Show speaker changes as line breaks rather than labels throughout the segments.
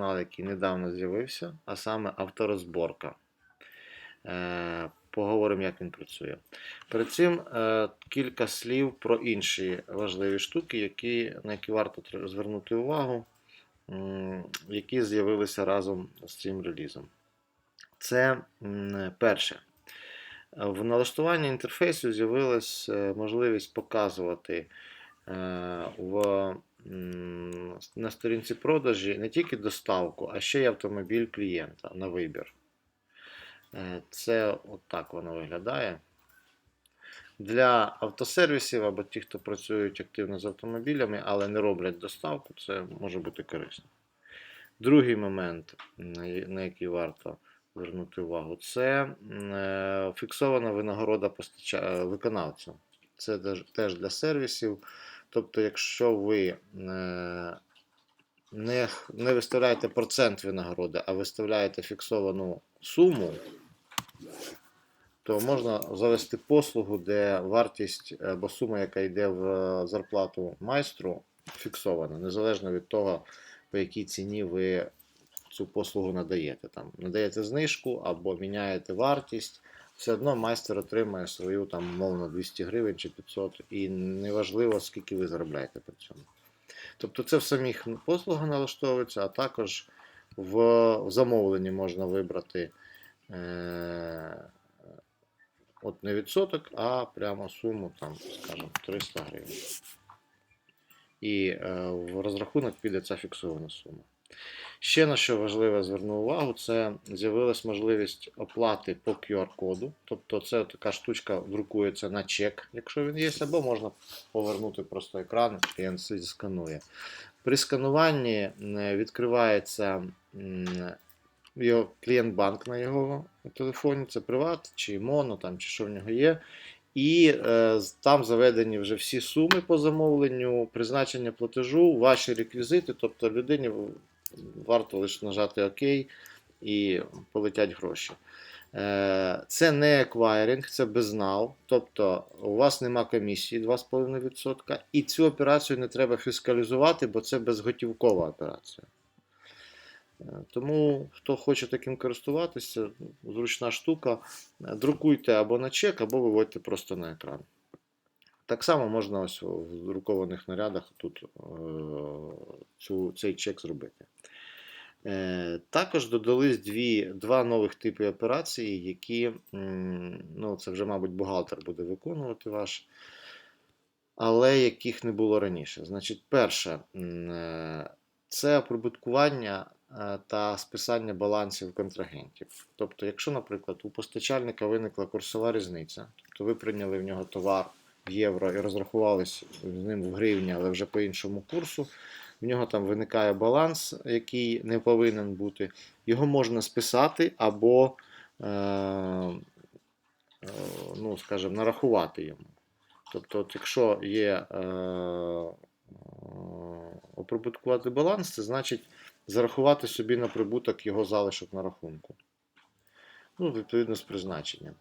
канал, який недавно з'явився, а саме авторозборка. Е, Поговоримо, як він працює. Перед цим е, кілька слів про інші важливі штуки, які, на які варто звернути увагу, які з'явилися разом з цим релізом. Це перше. В налаштуванні інтерфейсу з'явилась е, можливість показувати в, на сторінці продажі не тільки доставку, а ще й автомобіль клієнта на вибір. Е, Це отак воно виглядає. Для автосервісів або ті, хто працюють активно з автомобілями, але не роблять доставку, це може бути корисно. Другий момент, на який варто звернути увагу, це е, фіксована винагорода е. Це теж для сервісів. Тобто, якщо ви е, не, не виставляєте процент винагороди, а виставляєте фіксовану суму, то можна завести послугу, де вартість або сума, яка йде в зарплату майстру, фіксована, незалежно від того, по якій ціні ви цю послугу надаєте. Там, надаєте знижку або міняєте вартість, все одно майстер отримає свою там, мовно 200 гривень чи 500, і неважливо, скільки ви заробляєте при цьому. Тобто це в самих послугах налаштовується, а також в замовленні можна вибрати е, от не відсоток, а прямо суму, там, скажімо, 300 гривень. І е, в розрахунок піде ця фіксована сума. Ще на що важливо зверну увагу, це з'явилась можливість оплати по QR-коду. Тобто це така штучка друкується на чек, якщо він є, або можна повернути просто екран, клієнт собі сканує. При скануванні е, відкривається його клієнт-банк на його телефоні, це приват чи моно, там, чи що в нього є. І е, там заведені вже всі суми по замовленню, призначення платежу, ваші реквізити, тобто людині варто лише нажати ОК і полетять гроші. Е, Це не еквайринг, це безнал, тобто у вас нема комісії 2,5%, і цю операцію не треба фіскалізувати, бо це безготівкова операція. Е, Тому, хто хоче таким користуватися, зручна штука, друкуйте або на чек, або виводьте просто на екран. Так само можна ось в друкованих нарядах тут е, цю, цей чек зробити. Е, Також додались дві, два нових типи операцій, які, ну, це вже, мабуть, бухгалтер буде виконувати ваш, але яких не було раніше. Значить, перше, е, це оприбуткування е, та списання балансів контрагентів. Тобто, якщо, наприклад, у постачальника виникла курсова різниця, тобто ви прийняли в нього товар євро і розрахувались з ним в гривні, але вже по іншому курсу, в нього там виникає баланс, який не повинен бути, його можна списати або, е, ну, скажімо, нарахувати йому. Тобто, от якщо є е, оприбуткувати баланс, це значить зарахувати собі на прибуток його залишок на рахунку. Ну, відповідно з призначенням.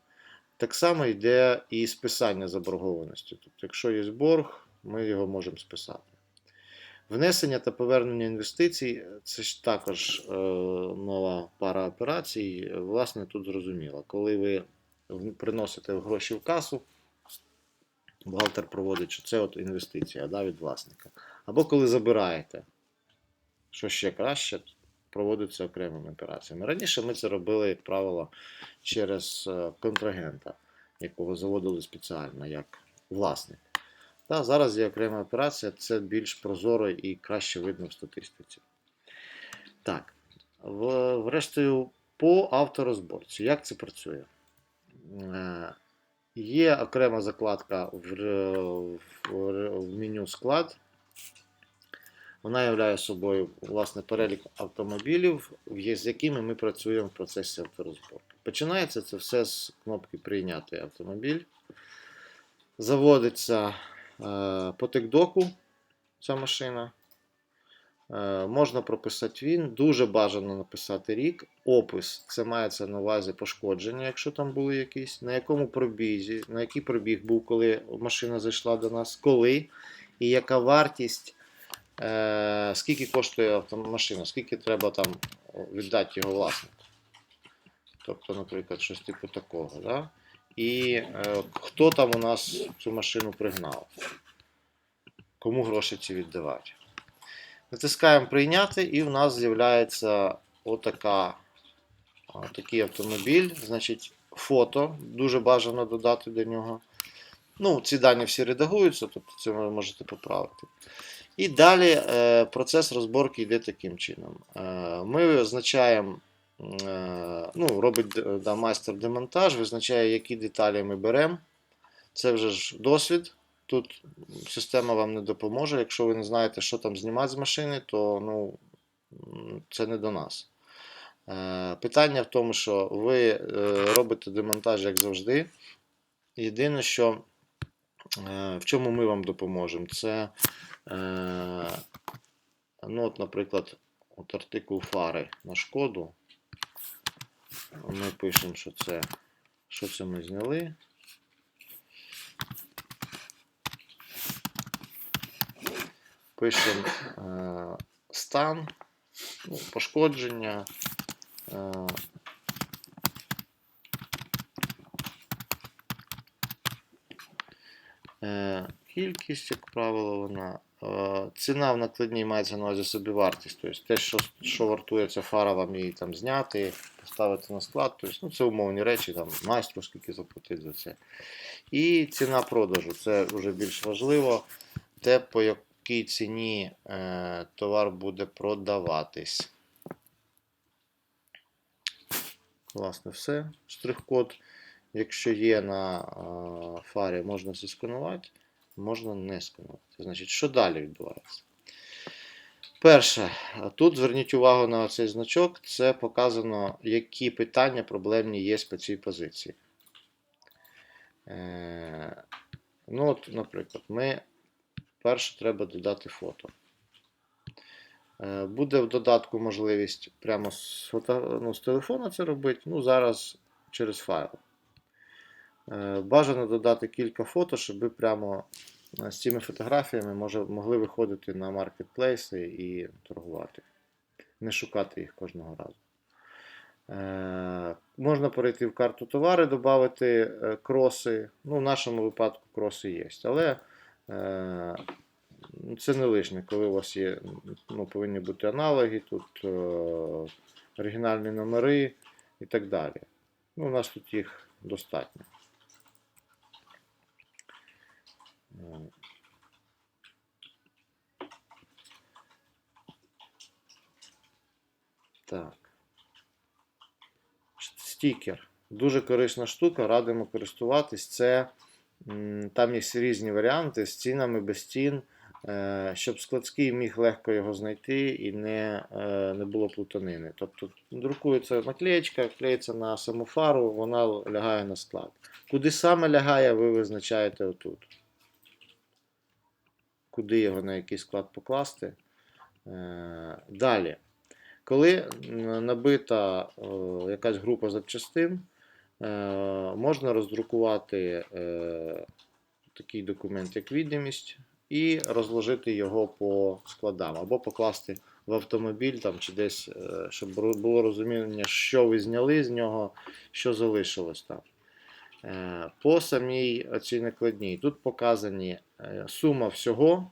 Так само йде і списання заборгованості. Тобто, якщо є борг, ми його можемо списати. Внесення та повернення інвестицій це ж також е, нова пара операцій. Власне, тут зрозуміло. Коли ви приносите гроші в касу, бухгалтер проводить, що це от інвестиція да, від власника. Або коли забираєте, що ще краще, проводиться окремими операціями. Раніше ми це робили, як правило, через е, контрагента, якого заводили спеціально як власник. Та, зараз є окрема операція, це більш прозоро і краще видно в статистиці. Так, в, врештою, по авторозборці. Як це працює? Е, Є окрема закладка в, в, в меню склад. Вона являє собою власне перелік автомобілів, з якими ми працюємо в процесі авторозборки. Починається це все з кнопки Прийняти автомобіль. Заводиться е, по тикдоку ця машина. Е, можна прописати він. Дуже бажано написати рік. Опис це мається на увазі пошкодження, якщо там були якісь, на якому пробізі, на який пробіг був, коли машина зайшла до нас, коли, і яка вартість е, скільки коштує автомашина, скільки треба там віддати його власнику. Тобто, наприклад, щось типу такого. Да? І е, хто там у нас цю машину пригнав? Кому гроші ці віддавати? Натискаємо прийняти, і в нас з'являється отака, такий автомобіль. Значить, фото дуже бажано додати до нього. Ну, ці дані всі редагуються, тобто це ви можете поправити. І далі е, процес розборки йде таким чином. Е, ми визначаємо, е, ну, робить да, майстер демонтаж, визначає, які деталі ми беремо. Це вже ж досвід. Тут система вам не допоможе. Якщо ви не знаєте, що там знімати з машини, то ну, це не до нас. Питання в тому, що ви робите демонтаж, як завжди. Єдине, що в чому ми вам допоможемо, це, ну, от, наприклад, от артикул фари на шкоду. Ми пишемо, що це, що це ми зняли. Пишемо е, стан, ну, пошкодження. Е, Е, Кількість, як правило, вона. Е, Ціна в накладній мається на увазі собівартість. Тобто те, що, що вартує фара, вам її там зняти, поставити на склад. Тобто, ну, це умовні речі, там, майстру скільки заплатити за це. І ціна продажу це вже більш важливо. Те, по якій ціні е, товар буде продаватись. Власне, все. Штрих-код. Якщо є на а, фарі, можна зісканувати, можна не сканувати. Значить, що далі відбувається? Перше, тут зверніть увагу на цей значок, це показано, які питання проблемні є по цій позиції. Е, ну, от, наприклад, ми перше треба додати фото. Е, Буде в додатку можливість прямо з, фото, ну, з телефона це робити. Ну, зараз через файл. Е, Бажано додати кілька фото, щоб ви прямо е, з цими фотографіями може, могли виходити на маркетплейси і торгувати. Не шукати їх кожного разу. Е, можна перейти в карту товари, додати е, кроси. Ну, в нашому випадку кроси є. Але е, це не лишнє, коли у вас є, ну, повинні бути аналоги, тут е, оригінальні номери і так далі. Ну, у нас тут їх достатньо. Так. Стікер. Дуже корисна штука, радимо користуватись. Це там є різні варіанти з цінами, без цін, е, щоб складський міг легко його знайти і не, е, не було плутанини. Тобто друкується наклеєчка, клеїться на саму фару, вона лягає на склад. Куди саме лягає, ви визначаєте отут. Куди його на який склад покласти. Е, Далі. Коли набита е, якась група запчастин, е, можна роздрукувати е, такий документ, як відомість, і розложити його по складам, або покласти в автомобіль там, чи десь, е, щоб було розуміння, що ви зняли з нього, що залишилось там. Е, По самій цій накладній тут показані е, сума всього,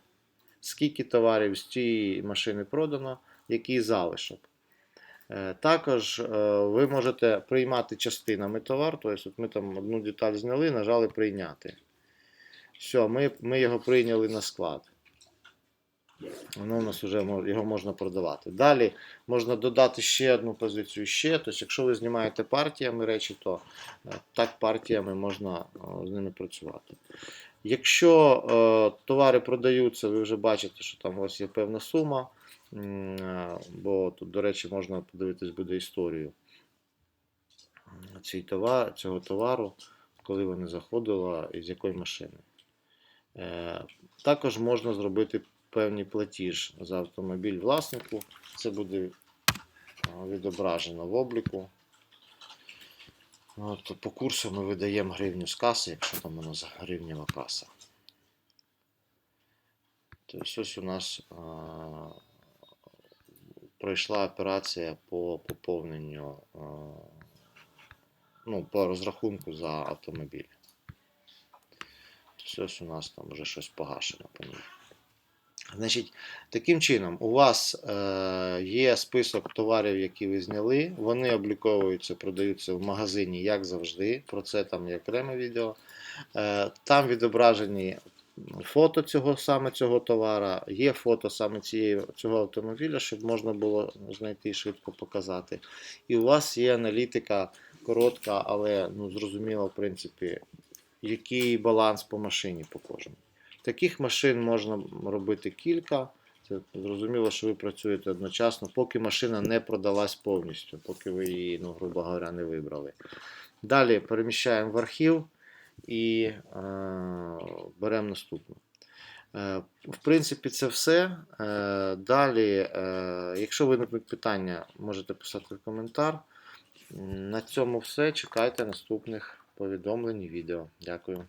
скільки товарів з цієї машини продано, який залишок. Е, Також е, ви можете приймати частинами товар, тобто ми там одну деталь зняли, нажали прийняти. Все, ми, ми його прийняли на склад. Воно у нас вже його можна продавати. Далі можна додати ще одну позицію ще. Тобто, якщо ви знімаєте партіями речі, то е, так партіями можна з ними працювати. Якщо е, товари продаються, ви вже бачите, що там у вас є певна сума. Е, Бо тут, до речі, можна подивитись буде історію м, цій товар, цього товару, коли вони заходили і з якої машини. Е, Також можна зробити певний платіж за автомобіль власнику. Це буде е, відображено в обліку. От, по курсу ми видаємо гривню з каси, якщо там у нас гривнева каса. Тобто ось у нас пройшла операція по поповненню, ну, по розрахунку за автомобіль. Тобто ось у нас там вже щось погашено по ній. Значить, таким чином, у вас е, є список товарів, які ви зняли. Вони обліковуються, продаються в магазині, як завжди. Про це там є окреме відео. Е, там відображені фото цього саме цього товара, є фото саме цієї, цього автомобіля, щоб можна було знайти і швидко показати. І у вас є аналітика коротка, але ну, зрозуміло, в принципі, який баланс по машині по кожному. Таких машин можна робити кілька. Це зрозуміло, що ви працюєте одночасно, поки машина не продалась повністю, поки ви її, ну, грубо говоря, не вибрали. Далі переміщаємо в архів і е, беремо наступну. Е, в принципі, це все. Е, далі, е, якщо виникнуть питання, можете писати в коментар. На цьому все. Чекайте наступних повідомлень і відео. Дякую.